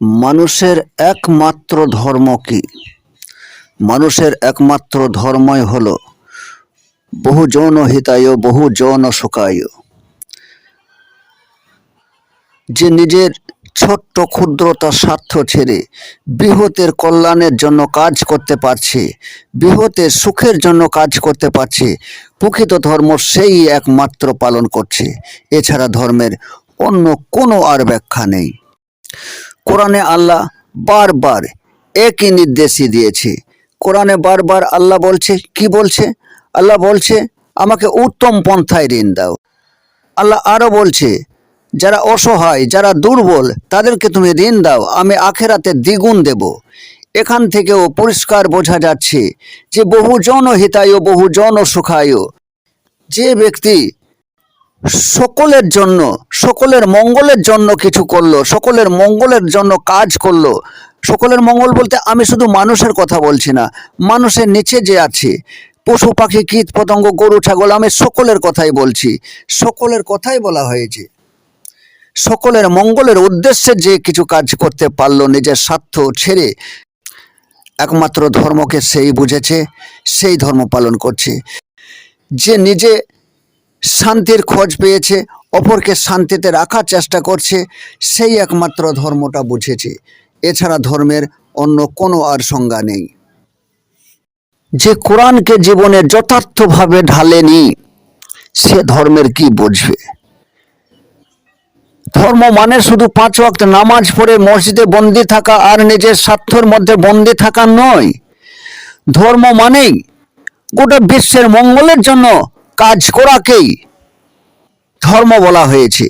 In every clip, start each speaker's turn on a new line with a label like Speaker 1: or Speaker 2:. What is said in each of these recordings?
Speaker 1: মানুষের একমাত্র ধর্ম কি? মানুষের একমাত্র ধর্মই হলো বহু যৌন হিতায় বহু যৌন সুখায় যে নিজের ছোট্ট ক্ষুদ্রতা স্বার্থ ছেড়ে বৃহতের কল্যাণের জন্য কাজ করতে পারছে, বৃহতের সুখের জন্য কাজ করতে পারছে, প্রকৃত ধর্ম সেই একমাত্র পালন করছে। এছাড়া ধর্মের অন্য কোনো আর ব্যাখ্যা নেই। কোরআনে আল্লাহ বারবার একই নির্দেশই দিয়েছে। কোরআনে বারবার আল্লাহ বলছে, কি বলছে? আল্লাহ বলছে, আমাকে উত্তম পন্থায় ঋণ দাও। আল্লাহ আরও বলছে, যারা অসহায়, যারা দুর্বল, তাদেরকে তুমি ঋণ দাও, আমি আখেরাতে দ্বিগুণ দেব। এখান থেকেও পরিষ্কার বোঝা যাচ্ছে যে বহু জন হিতায় বহু জন সুখায় যে ব্যক্তি সকলের জন্য, সকলের মঙ্গলের জন্য কিছু করল, সকলের মঙ্গলের জন্য কাজ করল। সকলের মঙ্গল বলতে আমি শুধু মানুষের কথা বলছি না, মানুষের নিচে যে আছে, পশু পাখি, কীট পতঙ্গ, গরু, ছাগল, আমি সকলের কথাই বলছি, সকলের কথাই বলা হয়েছে। সকলের মঙ্গলের উদ্দেশ্যে যে কিছু কাজ করতে পারল নিজের স্বার্থ ছেড়ে, একমাত্র ধর্মকে সেই বুঝেছে, সেই ধর্ম পালন করছে। যে নিজে শান্তির খোঁজ পেয়েছে, অপরকে শান্তিতে রাখার চেষ্টা করছে, সেই একমাত্র ধর্মটা বুঝেছে। এছাড়া ধর্মের অন্য কোনো আর সংজ্ঞা নেই। যে কোরআনকে জীবনে যথার্থভাবে ঢালেনি, সে ধর্মের কি বুঝবে? ধর্ম মানে শুধু পাঁচ ওয়াক্ত নামাজ পড়ে মসজিদে বন্দি থাকা আর নিজের স্বার্থের মধ্যে বন্দি থাকা নয়। ধর্ম মানেই গোটা বিশ্বের মঙ্গলের জন্য কাজ করাকেই ধর্ম বলা হয়েছে।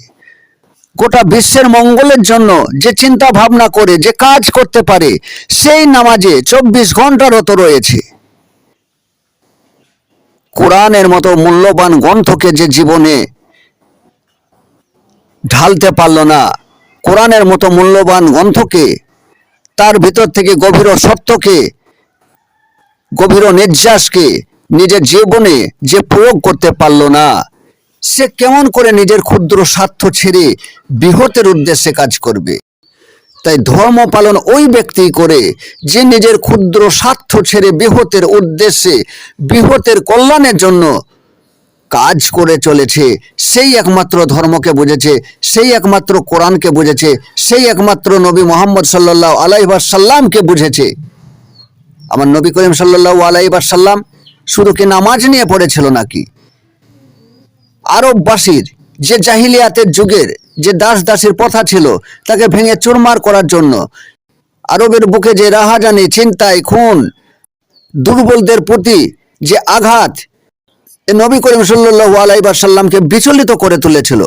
Speaker 1: গোটা বিশ্বের মঙ্গলের জন্য যে চিন্তা ভাবনা করে, যে কাজ করতে পারে, সেই নামাজে চব্বিশ ঘন্টারত রয়েছে। কোরআনের মতো মূল্যবান গ্রন্থকে যে জীবনে ঢালতে পারল না, কোরআনের মতো মূল্যবান গ্রন্থকে, তার ভিতর থেকে গভীর সত্যকে, গভীর নির্যাসকে নিজের জীবনে যে প্রয়োগ করতে পারল না, সে কেমন করে নিজের ক্ষুদ্র স্বার্থ ছেড়ে বৃহতের উদ্দেশ্যে কাজ করবে? তাই ধর্ম পালন ওই ব্যক্তি করে যে নিজের ক্ষুদ্র স্বার্থ ছেড়ে বৃহতের উদ্দেশ্যে বৃহতের কল্যাণের জন্য কাজ করে চলেছে, সেই একমাত্র ধর্মকে বুঝেছে, সেই একমাত্র কোরআনকে বুঝেছে, সেই একমাত্র নবী মোহাম্মদ সাল্লাহ আলাইসাল্লামকে বুঝেছে। আমার নবী করিম সাল্লাহ আলাইসাল্লাম শুধু কি নামাজ নিয়ে পড়েছিল নাকি? আরববাসীর যে জাহিলিয়াতের যুগের যে দাস দাসের প্রথা ছিল, তাকে ভেঙে চুরমার করার জন্য আরবের বুকে যে রাহাজানি, চিন্তায় খুন, দুর্বলদের প্রতি যে আঘাত নবী করিম সাল্লাহ আলাইসাল্লামকে বিচলিত করে তুলেছিল,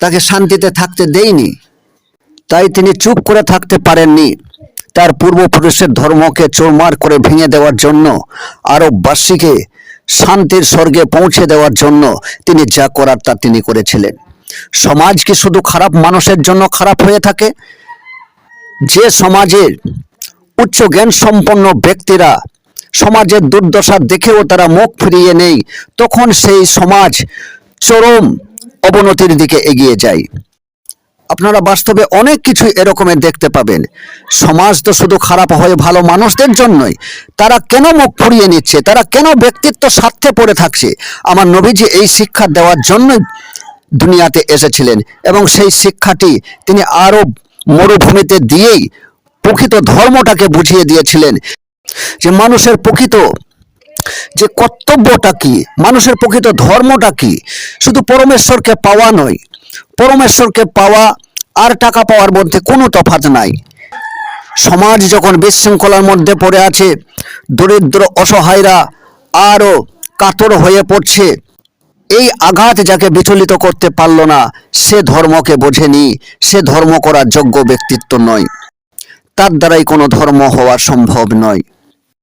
Speaker 1: তাকে শান্তিতে থাকতে দেয়নি। তাই তিনি চুপ করে থাকতে পারেননি। তার পূর্বপুরুষের ধর্মকে চোরমার করে ভেঙে দেওয়ার জন্য আরববাসীকে শান্তির স্বর্গে পৌঁছে দেওয়ার জন্য তিনি যা করার তা তিনি করেছিলেন। সমাজ কি শুধু খারাপ মানুষের জন্য খারাপ হয়ে থাকে? যে সমাজের উচ্চ জ্ঞান সম্পন্ন ব্যক্তিরা সমাজের দুর্দশা দেখেও তারা মুখ ফিরিয়ে নেই, তখন সেই সমাজ চরম অবনতির দিকে এগিয়ে যায়। আপনারা বাস্তবে অনেক কিছু এরকমের দেখতে পাবেন। সমাজ তো শুধু খারাপ হয় ভালো মানুষদের জন্যই। তারা কেন মুখ ফুরিয়ে নিচ্ছে? তারা কেন ব্যক্তিত্ব স্বার্থে পড়ে থাকছে? আমার নবীজি এই শিক্ষা দেওয়ার জন্যই দুনিয়াতে এসেছিলেন এবং সেই শিক্ষাটি তিনি আরও মরুভূমিতে দিয়েই প্রকৃত ধর্মটাকে বুঝিয়ে দিয়েছিলেন। যে মানুষের প্রকৃত যে কর্তব্যটা কি? মানুষের প্রকৃত ধর্মটা কি? শুধু পরমেশ্বরকে পাওয়া নয় পরমেশ্বরকে পাওয়া আর টাকা পাওয়ার মধ্যে কোনো তফাৎ নাই। সমাজ যখন বিশৃঙ্খলার মধ্যে পড়ে আছে, দরিদ্র অসহায়রা আরও কাতর হয়ে পড়ছে। এই আঘাত যাকে বিচলিত করতে পারল না, সে ধর্মকে বোঝেনি, সে ধর্ম করার যোগ্য ব্যক্তিত্ব নয়। তার দ্বারাই কোনো ধর্ম হওয়া সম্ভব নয়।